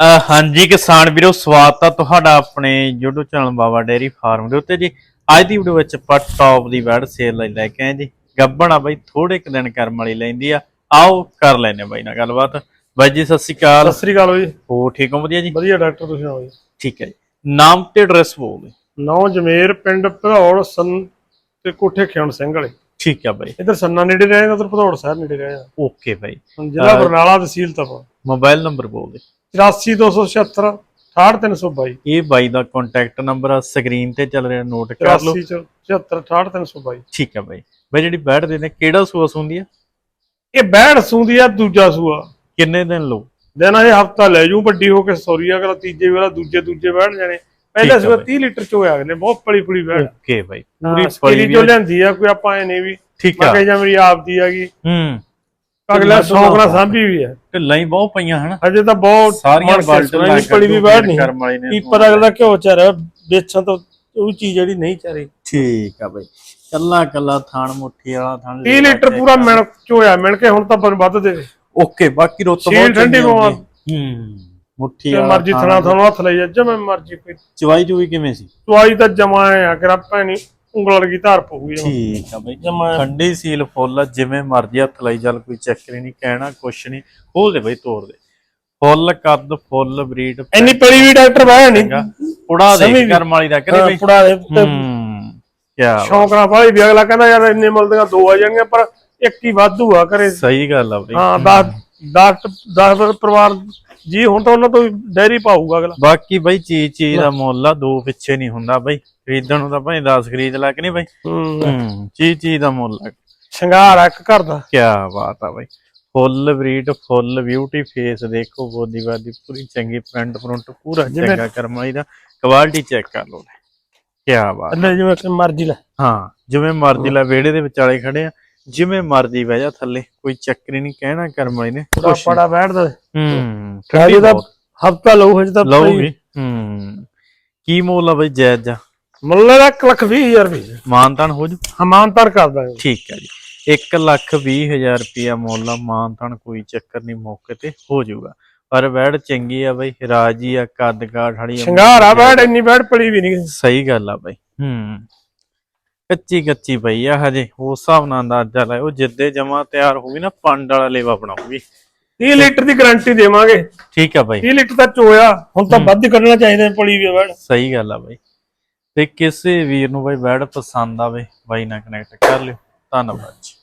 ਹਾਂਜੀ ਕਿਸਾਨ ਵੀਰੋ ਸਵਾਗਤ ਆ ਤੁਹਾਡਾ ਆਪਣੇ YouTube channel Baba dairy farm ਦੇ ਉੱਤੇ ਜੀ। ਅੱਜ ਦੀ ਵੀਡੀਓ ਵਿੱਚ ਆਪਾਂ ਟੌਪ ਦੀ ਵੈਡ ਸੇਲ ਲਈ ਲੈ ਕੇ ਆਏ ਜੀ। ਗੱਬਣ ਆ ਬਾਈ ਥੋੜੇ ਕੁ ਦਿਨ ਕਰਮ ਵਾਲੀ ਲੈਂਦੀ ਆ। ਆਓ ਕਰ ਲੈਨੇ ਬਾਈ ਨਾਲ ਗੱਲਬਾਤ। ਬਾਈ ਜੀ ਸਤਿ ਸ਼੍ਰੀ ਅਕਾਲ। ਸਤਿ ਸ੍ਰੀ ਅਕਾਲ ਜੀ ਹੋ ਠੀਕ ਹੋ? ਵਧੀਆ ਜੀ? ਵਧੀਆ ਡਾਕਟਰ ਤੁਸੀਂ ਆਓ ਜੀ? ਠੀਕ ਹੈ ਜੀ। ਨਾਮ ਤੇ ਐਡਰੈਸ ਬੋਲ। ਨੌ ਜਮੇਰ ਪਿੰਡ ਭਦੌੜ ਸਨ ਤੇ ਕੋਠੇ ਖਿਆਣ ਸਿੰਘ ਵਾਲੇ। ਠੀਕ ਆ ਬਾਈ। ਇੱਧਰ ਸੰਨਾ ਨੇੜੇ ਰਹੇ ਉਧਰ ਭਦੌੜ ਸ਼ਹਿਰ ਨੇੜੇ ਰਹੇ ਆ ਓਕੇ ਬਾਈ। ਜ਼ਿਲ੍ਹਾ ਬਰਨਾਲਾ ਤਹਿਸੀਲ ਤਪਾ ਮੋਬਾਈਲ ਨੰਬਰ ਬੋਲ ਦੇ 84276 68322 ਇਹ ਬਾਈ ਦਾ ਕੰਟੈਕਟ ਨੰਬਰ ਆ ਸਕਰੀਨ ਤੇ ਚੱਲ ਰਿਹਾ ਨੋਟ ਕਰ ਲਓ। 84276 68322 ਠੀਕ ਆ ਬਾਈ। ਬਾਈ ਜਿਹੜੀ ਬੈਠ ਦੇ ਨੇ ਕਿਹੜਾ ਸੂਆ ਹੁੰਦੀ ਆ? ਇਹ ਬੈੜ ਸੂੰਦੀ ਆ ਦੂਜਾ ਸੂਆ। ਕਿੰਨੇ ਦਿਨ ਲਓ? ਦਿਨ ਇਹ ਹਫਤਾ ਲੈ ਜੂ ਵੱਡੀ ਹੋ ਕੇ ਸੌਰੀ ਅਗਲਾ ਤੀਜੇ ਵੇਲਾ ਦੂਜੇ ਦੂਜੇ ਬੈਠ ਜਾਣੇ। ਪਹਿਲੇ ਸੂਆ ਬਾਈ। 30 ਲੀਟਰ ਚੋ ਆ ਅਗਲੇ ਬਹੁਤ ਪਲੀ ਪਲੀ ਬੈੜ ਓਕੇ ਬਾਈ। ਪੂਰੀ ਪਲੀ ਵੀ ਲੈਂਦੀ ਆ ਕੋਈ ਆਪਾਂ ਐ ਨਹੀਂ ਵੀ ਠੀਕ ਆ। ਬਾਕੀ ਜਾਂ ਮੇਰੀ ਆਪ ਦੀ ਹੈਗੀ ਹੂੰ। ਅਗਲਾ ਸ਼ੌਂਕ ਨਾਲ ਸਾਂਭੀ ਵੀ ਹੈ। ਢਿੱਲਾਂ ਹੀ ਬਹੁਤ ਪਈਆਂ ਹਨ। ਅਜੇ ਤਾਂ ਬਹੁਤ ਸਾਰੀਆਂ ਬਾਲਟਾਂ ਪਲੀ ਵੀ ਬੈਠ ਨਹੀਂ ਪੀਪਰ ਅਗਲਾ ਘਿਓ ਚਾਰਿਆ ਵੇਚਣ ਤੋਂ ਉਹ ਚੀਜ਼ ਜਿਹੜੀ ਨਹੀਂ ਚਾਰੀ। ਠੀਕ ਆ ਬਾਈ। ਕੱਲਾ ਕੱਲਾ ਥਾਣ ਮੁੱਠੀ ਵਾਲਾ ਥਾਣ 30 ਲੀਟਰ ਪੂਰਾ ਮਿਣ ਚੋਇਆ ਮਿਣ ਕੇ ਹੁਣ ਤਾਂ ਬਨ ਵੱਧ ਦੇ ਓਕੇ ਬਾਕੀ ਰੁੱਤ ਬਹੁਤ ਠੰਡੀ। ਹੂੰ ਮੁੱਠੀ ਵਾਲਾ ਮਰਜ਼ੀ ਥਾਣ। ਥਣਾ ਹੱਥ ਲਈ ਜਾ ਜਿਵੇਂ ਮਰਜ਼ੀ ਕੋਈ ਚਵਾਈ ਚੂਈ ਕਿਵੇਂ ਸੀ? ਚੁਆਈ ਤਾਂ ਜਮਾ ਆ ਕਿ ਰੱਪਾ ਨਹੀਂ ਉਂਗਲ ਵਰਗੀ ਧਾਰ ਪਊਗੀ ਜਮਾਂ। ਠੀਕ ਆ ਬਾਈ। ਜਮਾਂ। ਠੰਡੀ ਸੀਲ ਫੁੱਲ ਆ, ਜਿਵੇਂ ਮਰਜ਼ੀ ਹੱਥ ਲਾਈ ਚੱਲ ਕੋਈ ਚੱਕਰ ਹੀ ਨਹੀਂ ਕਹਿਣਾ ਕੁਛ ਨਹੀਂ। ਖੋਲ ਦੇ ਬਾਈ ਤੋੜ ਦੇ। ਫੁੱਲ ਕੱਦ ਫੁੱਲ ਬਰੀਡ ਇੰਨੀ ਪੜੀ ਵੀ ਡਾਕਟਰ ਬਾਹਰ ਨਹੀਂ। ਉੜਾ ਦੇ ਗਈ। ਕਰਮ ਵਾਲੀ ਦਾ ਕਰੇ ਬਾਈ। ਪੁੜਾ ਦੇ ਹੂੰ ਬਾਤ। ਸ਼ੌਂਕ ਨਾਲ ਬਾਹਲੀ ਵੀ ਅਗਲਾ ਕਹਿੰਦਾ ਯਾਰ ਇੰਨੇ ਮਿਲਦੀਆਂ ਦੋ ਆ ਜਾਣਗੀਆਂ ਪਰ ਇੱਕ ਹੀ ਵਾਧੂ ਆ ਕਰੇ ਸਹੀ ਗੱਲ ਆ ਬਾਈ। ਹਾਂ 10 10 10 ਪਰਿਵਾਰ ਜੀ ਹੁਣ ਤਾਂ ਉਹਨਾਂ ਤੋਂ ਡੈਰੀ ਪਾਊਗਾ ਅਗਲਾ। ਬਾਕੀ ਬਾਈ ਚੀਜ਼ ਚੀਜ਼ ਦਾ ਮੁੱਲ ਆ ਦੋ ਪਿੱਛੇ ਨਹੀਂ ਹੁੰਦਾ ਬਾਈ। ਖਰੀਦਣ ਨੂੰ ਤਾਂ ਭਾਵੇਂ 10 ਖਰੀਦ ਲੈ ਕਿ ਨਹੀਂ ਬਾਈ। ਹੂੰ। ਹੂੰ ਚੀਜ਼ ਚੀਜ਼ ਦਾ ਮੁੱਲ ਆ। ਸ਼ਿੰਗਾਰ ਆ ਇੱਕ ਘਰ ਦਾ। ਕੀ ਬਾਤ ਆ ਬਾਈ। Full breed full beauty face ਦੇਖੋ ਬੋਦੀ ਬਾਦੀ ਪੂਰੀ ਚੰਗੀ ਫਰੰਟ ਫਰੰਟ ਪੂਰਾ ਜਿਵੇਂ- ਚੰਗਾ ਕਰਮਾਈ ਦਾ ਕੁਆਲਿਟੀ ਚੈੱਕ ਕਰ ਲਓ। ਕੀ ਬਾਤ ਜਿਵੇਂ ਕਿ ਮਰਜ਼ੀ ਲੈ। ਹਾਂ ਜਿਵੇਂ ਮਰਜ਼ੀ ਲੈ ਵਿਹੜੇ ਦੇ ਵਿਚਾਲੇ ਖੜੇ ਆ। ਜਿਵੇਂ ਮਰਜ਼ੀ ਬਹਿ ਜਾ ਥੱਲੇ ਕੋਈ ਚੱਕਰ ਹੀ ਨਹੀਂ ਕਹਿਣਾ ਕਰਮਾਈ ਨੇ। ਪੜਾ ਪੜਾ ਬੈਠਦਾ ਹੂੰ ਹਜੇ ਤਾਂ ਹਫਤਾ ਲਊ ਹਜੇ ਤਾਂ ਲਊਗੀ। ਹੂੰ। ਕੀ ਮੁੱਲ ਆ ਬਾਈ ਜਾਇਜ਼ ਜਾ ਮੁੱਲੇ ਦਾ 1 ਲੱਖ 20 ਹਜ਼ਾਰ ਰੁਪਏ। ਮਾਨਤਾਨ ਹੋ ਜੂ? ਹਮਾਨਤਰ ਕਰਦਾ ਹੈ ਠੀਕ ਹੈ ਜੀ। 1 ਲੱਖ 20 ਹਜ਼ਾਰ ਰੁਪਿਆ ਮੁੱਲ ਆ ਮਾਨਤਾਨ ਕੋਈ ਚੱਕਰ ਨਹੀਂ ਮੌਕੇ ਤੇ ਹੋ ਜਾਊਗਾ ਪਰ ਵੈੜ ਚੰਗੀ ਆ ਬਾਈ ਰਾਜੀ ਆ ਕੱਦ ਕਾਠ ਵਾਲੀ ਸ਼ਿੰਗਾਰ ਆ ਬੈਠ ਇੰਨੀ ਬੈਠ ਪੜੀ ਵੀ ਨਹੀਂ। ਸਹੀ ਗੱਲ ਆ ਬਾਈ। ਹੂੰ। ਕੱਚੀ ਕੱਚੀ ਪਈ ਆ ਹਜੇ ਉਸ ਹਿਸਾਬ ਨਾਲ ਅੰਦਾਜ਼ਾ ਲਾਇਓ ਉਹ ਜਿੱਦੇ ਜਮਾ ਤਿਆਰ ਹੋਊਗੀ ਨਾ ਪੰਡ ਵਾਲਾ ਲੇਵਾ ਬਣਾਉਗੀ 30 ਲੀਟਰ ਦੀ ਗਾਰੰਟੀ ਦੇਵਾਂਗੇ। ਠੀਕ ਆ ਬਾਈ। 30 ਲੀਟਰ ਤਾਂ ਚੋਇਆ ਹੁਣ ਤਾਂ ਵੱਧ ਹੀ ਕੱਢਣਾ ਚਾਹੀਦਾ ਪੜੀ ਵੀ ਬੈਠ ਸਹੀ ਗੱਲ ਆ ਬਾਈ। ਤੇ ਕਿਸੇ ਵੀਰ ਨੂੰ ਬਾਈ ਵੈੜ ਪਸੰਦ ਆਵੇ ਬਾਈ ਨਾਲ ਕਨੈਕਟ ਕਰ ਲਿਓ। ਧੰਨਵਾਦ ਜੀ।